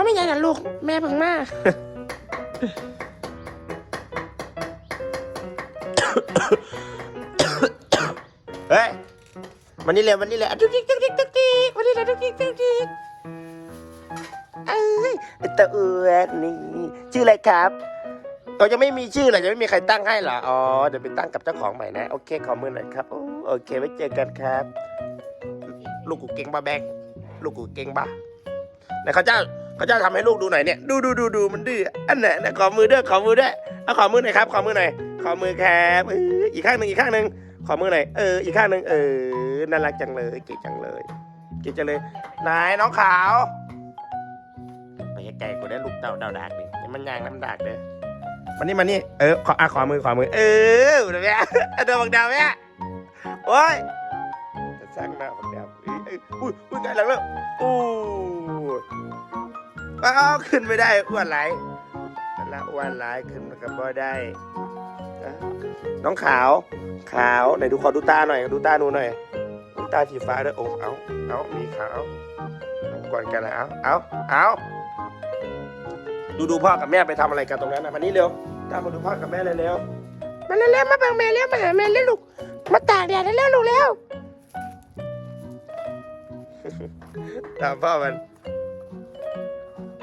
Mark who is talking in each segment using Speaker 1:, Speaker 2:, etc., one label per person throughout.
Speaker 1: ว่าไม่ยันะลูก แม่เพิ่งมา
Speaker 2: เฮ้ยวันนี้เลยวันนี้เลยอะทุกทิกทุกทิกทุกทิกวันนี้เลยทุกทิกทุกทิกเอ้ยตะเอือนนี่ชื่ออะไรครับเรายังไม่มีชื่อเลยยังไม่มีใครตั้งให้เหรอ อ๋อ เดี๋ยวไปตั้งกับเจ้าของใหม่นะ โอเค ขอมือหน่อยครับ โอเค ไว้เจอกันครับ ลูกกูเก่งปะแบงลูกกูเก่งปะไหนเขาเจ้า เขาเจ้าทำให้ลูกดูหน่อยเนี่ยดูดูดูดูมันดื้ออันไหนนะขอมือด้วยขอมือด้วยเอาขอมือหน่อยครับขอมือหน่อยขอมือครับอีกข้างหนึ่งอีกข้างหนึ่งขอมือหน่อยเอออีกข้างหนึ่งเออน่ารักจังเลยเก๋จังเลยเก๋จังเลยนายน้องขาวไปไกลๆกูได้ลูกเต่าดาดากดิมันยางน้ำดากเด้อมันนี่มันนี่เออขออะขอมือขอมือ เออเดี๋ยวแม่เดี๋ยวบักดาวแม่โอ้ยจะสร้างหน้าบักดาวอ้ยเอ้ยอุ้ยอุ้ยไงหลังแล้วอู้ อ้าวขึ้นไม่ได้อ้วนไหลายนั่นละอ้วนไหลายขึ้นมากับบ่ได้อะน้องขาว ขาวไหนดูขอดูตาหน่อยดูตาหนูหน่อยดูตาสีฟ้าด้วยโอ้เอาเอามีขาวเอาก่อนกันนะเอาเอาเอาดูดูพ่อกับแม่ไปทำอะไรกันตรงนั้นนะมานี่เร็วตามมาดูพ่อกับแม่เลยเร็ว
Speaker 1: มาเร็วๆมาบังแม่เร็วมาหาแม่เร็วลูกมาตากแดดเร็วๆลูกเร็ว
Speaker 2: ตามพ่อมัน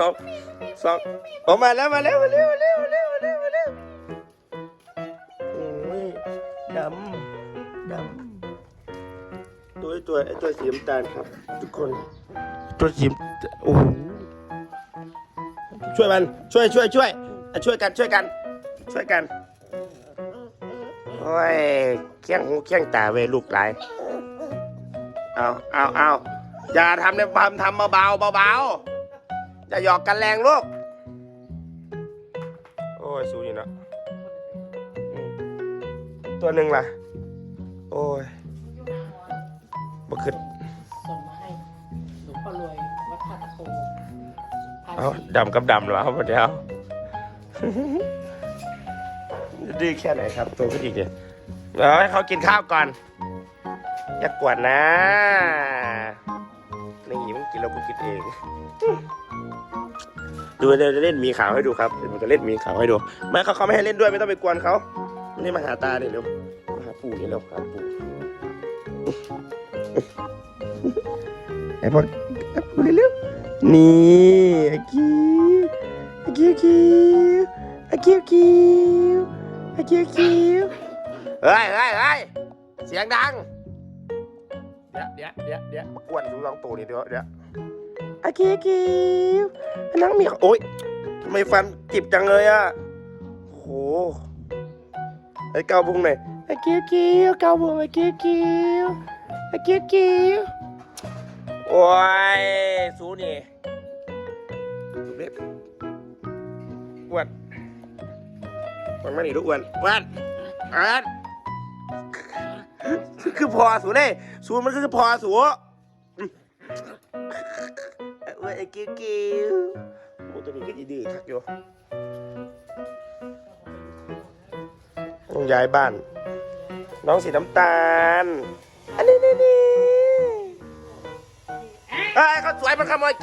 Speaker 2: เขาสองออกมาแล้วมาแล้วมาเร็วมาเร็วมาเร็วมาเร็วมาเร็วโอ้ยดำดำตัวไอ้ตัวไอ้ตัวสีน้ำตาลครับ ทุกคน ตัวสีโอ้โหช่วยมันช่วยช่วยช่วยช่วยกันช่วยกัน ช่วยกันโอ้ยเคี้ยงหูเคี้ยงตาเวลูกหลายเอาเอาเอาอย่าทำในความทำเบาๆเบา อย่าหยอกกันแรงลูก โอ้ยสู้นี่เนาะอืมตัวหนึ่งล่ะ โอ้ยบ่ขึ้น
Speaker 3: ส่งมาให้หลวงพ่อรวยวัดท่าตะโกพา
Speaker 2: เอา
Speaker 3: สี
Speaker 2: ดำกับดำเหรอครับเดี๋ยว ดื้อแค่ไหนครับ ตัวขึ้นอีกเนี่ยเดี๋ยวให้เขากินข้าวก่อน อย่ากวนนะ นี่มึงกินแล้วกูกินเอง ดูเดี๋ยวจะเล่นหมีขาวให้ดูครับเดี๋ยวผมจะเล่นหมีขาวให้ดูไม่เขาเขาไม่ให้เล่นด้วยไม่ต้องไปกวนเขานี่มาหาตาเนี่ยเร็วมาหาปู่นี่เร็วหาปู่ไอ้พวกไอ้ปู่เร็วๆนี่ไอ้คิวไอ้คิวคิวไอ้คิวคิวไอ้คิวคิวเฮ้ยเฮ้ยเฮ้ยเสียงดังเดี๋ยวเดี๋ยวเดี๋ยวเดี๋ยวมากวนดูลองตูนี่เดี๋ยวเดี๋ยว ไอ้คิวคิวไอ้นังมีโอ๊ยทำไมฟันจิบจังเลยอะโหไอ้เกาบุงหน่อยไอ้คิวคิวเกาบุงไอ้คิวคิวไอ้คิวคิวโอ้ยสูนี่สูเล็บอ้วนมันไม่หนีลูกอ้วนอ้วนอ้วนคือพอสูเน่สูมันคือพอสู้ ไอ้กิ้วกิ้วโอ้ตัวนี้ก็ดื้อๆคักอยู่ต้องย้ายบ้าน น้องสีน้ำตาล อันนี้นี่นี่เอ้ยเขาสวยมันขโมย